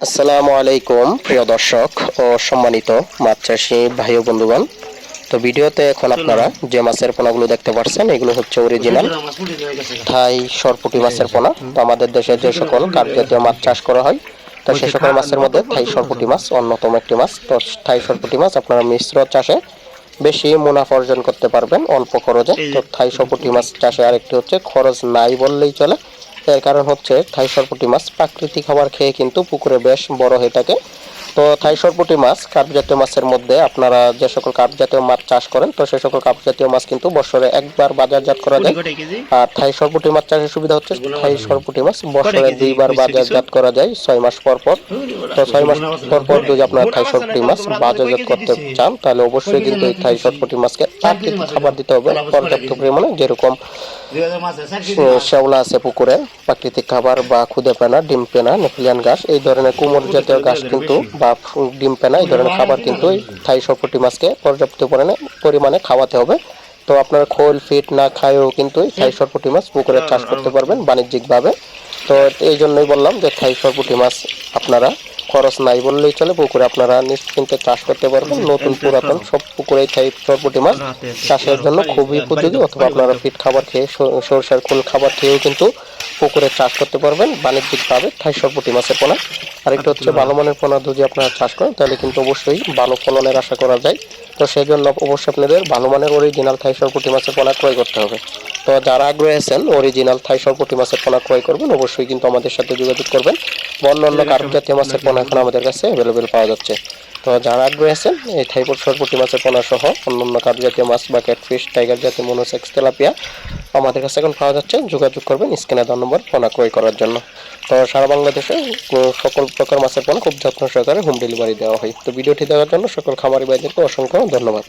আসসালামু আলাইকুম, প্রিয় দর্শক ও সম্মানিত মাছ চাষি ভাই ও বন্ধুগণ। তো ভিডিওতে এখন আপনারা যে মাছের পোনাগুলো দেখতে পাচ্ছেন এগুলো হচ্ছে অরিজিনাল থাই সরপুটি মাছের পোনা। তো আমাদের দেশে যে সকল কার্যজাতীয় মাছ চাষ করা হয়, তো সে সকল মাছের মধ্যে থাই সরপুটি মাছ অন্যতম একটি মাছ। তো থাই সরপুটি মাছ আপনারা মিশ্র চাষে বেশি মুনাফা অর্জন করতে পারবেন অল্প খরচে। তো থাই সরপুটি মাছ চাষে আরেকটি হচ্ছে খরচ নাই বললেই চলে। এর কারণ হচ্ছে থাই সরপুটি মাছ প্রাকৃতিক খাবার খেয়ে কিন্তু পুকুরে বেশ বড় হয়ে থাকে। তো থাই সরপুটি মাছ কার্প জাতীয় মাছের মধ্যে আপনারা যে সকল কার্প জাতীয় মাছ চাষ করেন তো সে সকল কার্প জাতীয় মাছ কিন্তু বছরে একবার বাজারজাত করা যায়। আর থাই সরপুটি মাছ চাষের সুবিধা হচ্ছে থাই সরপুটি মাছ বছরে দুইবার বাজারজাত করা যায় ছয় মাস পর পর। তো ছয় মাস পর পর যদি আপনারা থাই সরপুটি মাছ বাজারজাত করতে চান তাহলে অবশ্যই কিন্তু এই থাই সরপুটি মাছকে প্রাকৃতিক খাবার দিতে হবে পর্যাপ্ত পরিমাণে যেরকম শ্যাওলা আছে পুকুরে প্রাকৃতিক খাবার বা খুদে পেনা ডিম পেনা নেপিলিয়ান ঘাস এই ধরনের কুমোর জাতীয় ঘাস কিন্তু বা ডিম পেনা, এই ধরনের খাবার কিন্তু থাই সরপুটি মাছকে পর্যাপ্ত পরিমাণে পরিমাণে খাওয়াতে হবে। তো আপনারা খোল, ফিট না খায়ও কিন্তু থাই সরপুটি মাছ পুকুরে চাষ করতে পারবেন বাণিজ্যিকভাবে। তো এই জন্যই বললাম যে থাই সরপুটি মাছ আপনারা খরচ নাই বললেই চলে পুকুরে আপনারা নিশ্চিন্তে চাষ করতে পারবেন। নতুন পুরাতন সব পুকুরে থাই সরপুটি মাছ চাষের জন্য খুবই উপযোগী অথবা আপনারা ফিট খাবার খেয়ে সরষের খোল খাবার খেয়েও কিন্তু পুকুরে চাষ করতে পারবেন বাণিজ্যিকভাবে থাই সরপুটি মাছের পোনা। আরেকটা হচ্ছে ভালো মানের পোনা যদি আপনারা চাষ করেন তাহলে কিন্তু অবশ্যই ভালো ফলনের আশা করা যায়। তো সেই জন্য অবশ্যই আপনাদের ভালো মানের অরিজিনাল থাই সরপুটি মাছের পোনা ক্রয় করতে হবে। তো যারা আগ্রহী আছেন অরিজিনাল থাই সরপুটি মাছের পোনা ক্রয় করবেন অবশ্যই কিন্তু আমাদের সাথে যোগাযোগ করবেন। অন্য অন্য কার্প জাতীয় মাছের পোনা এখন আমাদের কাছে অ্যাভেলেবেল পাওয়া যাচ্ছে। তো যারা আগ্রহী আছেন এই থাইপুর সরপুটি মাছের পোনা সহ অন্য অন্য কার্প জাতীয় মাছ বা ক্যাটফিশ টাইগার জাতীয় মনোসেক্স তেলাপিয়া আমাদের কাছে এখন পাওয়া যাচ্ছে। যোগাযোগ করবেন স্ক্রিনে দেওয়া নম্বর পোনা ক্রয় করার জন্য। তো সারা বাংলাদেশে সকল প্রকার মাছের পোনা খুব যত্ন সহকারে হোম ডেলিভারি দেওয়া হয়। তো ভিডিওটি দেওয়ার জন্য সকল খামারি ভাইদেরকে অসংখ্য ধন্যবাদ।